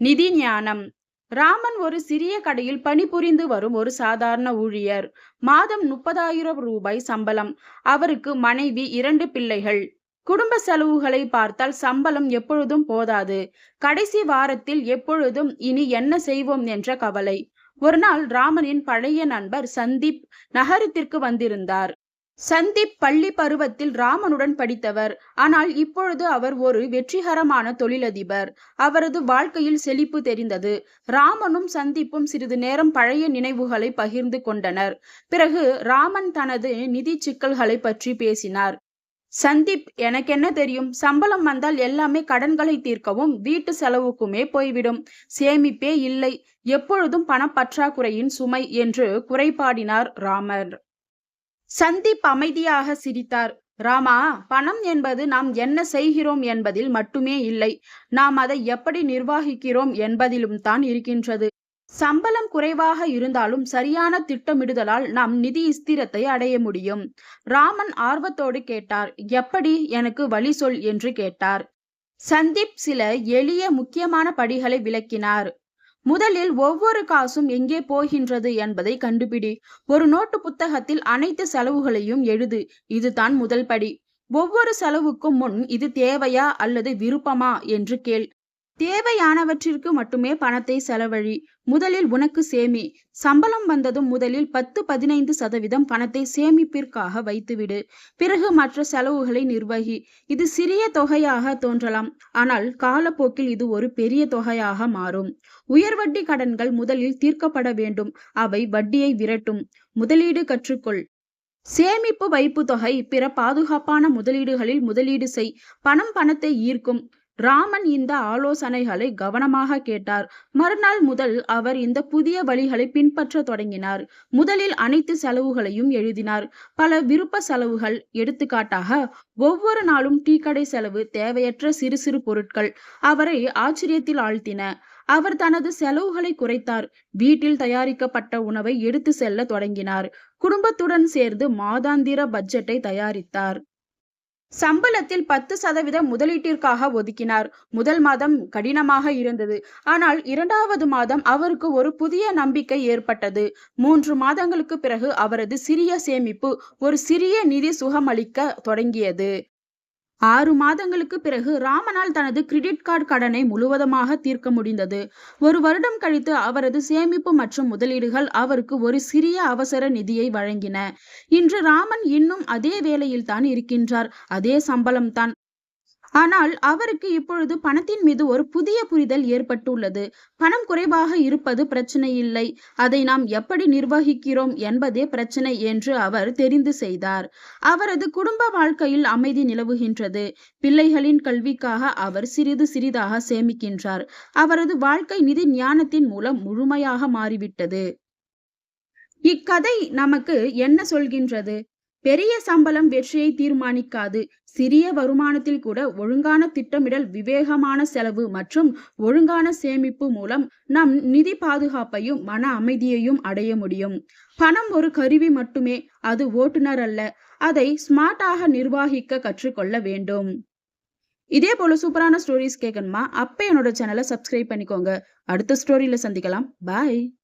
நிதி ஞானம் ராமன் ஒரு சிறிய கடையில் பணிபுரிந்து வரும் ஒரு சாதாரண ஊழியர். மாதம் முப்பதாயிரம் ரூபாய் சம்பளம். அவருக்கு மனைவி இரண்டு பிள்ளைகள். குடும்ப செலவுகளை பார்த்தால் சம்பளம் எப்பொழுதும் போதாது. கடைசி வாரத்தில் எப்பொழுதும் இனி என்ன செய்வோம் என்ற கவலை. ஒரு நாள் ராமனின் பழைய நண்பர் சந்தீப் நகரத்திற்கு வந்திருந்தார். சந்தீப் பள்ளி பருவத்தில் ராமனுடன் படித்தவர். ஆனால் இப்பொழுது அவர் ஒரு வெற்றிகரமான தொழிலதிபர். அவரது வாழ்க்கையில் செழிப்பு தெரிந்தது. ராமனும் சந்தீப்பும் சிறிது நேரம் பழைய நினைவுகளை பகிர்ந்து கொண்டனர். பிறகு ராமன் தனது நிதி சிக்கல்களை பற்றி பேசினார். சந்தீப் எனக்கு என்ன தெரியும்? சம்பளம் வந்தால் எல்லாமே கடன்களை தீர்க்கவும் வீட்டு செலவுக்குமே போய்விடும். சேமிப்பே இல்லை. எப்பொழுதும் பணப்பற்றாக்குறையின் சுமை என்று குறைபாடினார் ராமர். சந்தீப் அமைதியாக சிரித்தார். ராமா பணம் என்பது நாம் என்ன செய்கிறோம் என்பதில் மட்டுமே இல்லை. நாம் அதை எப்படி நிர்வகிக்கிறோம் என்பதிலும் தான் இருக்கின்றது. சம்பளம் குறைவாக இருந்தாலும் சரியான திட்டமிடுதலால் நாம் நிதி ஸ்திரத்தை அடைய முடியும். ராமன் ஆர்வத்தோடு கேட்டார். எப்படி? எனக்கு வழி சொல் என்று கேட்டார். சந்தீப் சில எளிய முக்கியமான படிகளை விளக்கினார். முதலில் ஒவ்வொரு காசும் எங்கே போகின்றது என்பதை கண்டுபிடி. ஒரு நோட்டு புத்தகத்தில் அனைத்து செலவுகளையும் எழுது. இதுதான் முதல் படி. ஒவ்வொரு செலவுக்கும் முன் இது தேவையா அல்லது விருப்பமா? என்று கேள். தேவையானவற்றிற்கு மட்டுமே பணத்தை செலவழி முதலில் உனக்கு சேமி. சம்பளம் வந்ததும் முதலில் பத்து பதினைந்து சதவீதம் பணத்தை சேமிப்பிற்காக வைத்துவிடு. பிறகு மற்ற செலவுகளை நிர்வகி. இது சிறிய தொகையாக தோன்றலாம். ஆனால் காலப்போக்கில் இது ஒரு பெரிய தொகையாக மாறும். உயர் வட்டி கடன்கள் முதலில் தீர்க்கப்பட வேண்டும். அவை வட்டியை விரட்டும். முதலீடு கற்றுக்கொள். சேமிப்பு வைப்பு தொகை பிற பாதுகாப்பான முதலீடுகளில் முதலீடு செய். பணம் பணத்தை ஈர்க்கும். ராமன் இந்த ஆலோசனைகளை கவனமாக கேட்டார். மறுநாள் முதல் அவர் இந்த புதிய வழிகளை பின்பற்ற தொடங்கினார். முதலில் அனைத்து செலவுகளையும் எழுதினார். பல விருப்ப செலவுகள் எடுத்துக்காட்டாக ஒவ்வொரு நாளும் டீ கடை செலவு தேவையற்ற சிறு சிறு பொருட்கள் அவரை ஆச்சரியத்தில் ஆழ்த்தின. அவர் தனது செலவுகளை குறைத்தார். வீட்டில் தயாரிக்கப்பட்ட உணவை எடுத்து செல்ல தொடங்கினார். குடும்பத்துடன் சேர்ந்து மாதாந்திர பட்ஜெட்டை தயாரித்தார். சம்பளத்தில் பத்து சதவீதம் முதலீட்டிற்காக ஒதுக்கினார். முதல் மாதம் கடினமாக இருந்தது. ஆனால் இரண்டாவது மாதம் அவருக்கு ஒரு புதிய நம்பிக்கை ஏற்பட்டது. மூன்று மாதங்களுக்கு பிறகு அவரது சிறிய சேமிப்பு ஒரு சிறிய நிதி சுகமளிக்க தொடங்கியது. ஆறு மாதங்களுக்கு பிறகு ராமனால் தனது கிரெடிட் கார்டு கடனை முழுவதுமாக தீர்க்க முடிந்தது. ஒரு வருடம் கழித்து அவரது சேமிப்பு மற்றும் முதலீடுகள் அவருக்கு ஒரு சிறிய அவசர நிதியை வழங்கின. இன்று ராமன் இன்னும் அதே வேலையில் தான் இருக்கின்றார். அதே சம்பளம் தான் ஆனால் அவருக்கு இப்பொழுது பணத்தின் மீது ஒரு புதிய புரிதல் ஏற்பட்டுள்ளது. பணம் குறைவாக இருப்பது பிரச்சனை இல்லை அதை நாம் எப்படி நிர்வகிக்கிறோம் என்பதே பிரச்சனை என்று அவர் தெரிந்து செய்தார். அவரது குடும்ப வாழ்க்கையில் அமைதி நிலவுகின்றது. பிள்ளைகளின் கல்விக்காக அவர் சிறிது சிறிதாக சேமிக்கின்றார். அவரது வாழ்க்கை நிதி ஞானத்தின் மூலம் முழுமையாக மாறிவிட்டது. இக்கதை நமக்கு என்ன சொல்கின்றது? பெரிய சம்பளம் வெற்றியை தீர்மானிக்காது. சிறிய வருமானத்தில் கூட ஒழுங்கான திட்டமிடல் விவேகமான செலவு மற்றும் ஒழுங்கான சேமிப்பு மூலம் நம் நிதி பாதுகாப்பையும் மன அமைதியையும் அடைய முடியும். பணம் ஒரு கருவி மட்டுமே அது ஓட்டுநர் அல்ல அதை ஸ்மார்ட்டாக நிர்வாகிக்க கற்றுக்கொள்ள வேண்டும். இதே போல சூப்பரான ஸ்டோரிஸ் கேட்கணுமா? அப்ப என்னோட சேனலை சப்ஸ்கிரைப் பண்ணிக்கோங்க. அடுத்த ஸ்டோரியில சந்திக்கலாம். பாய்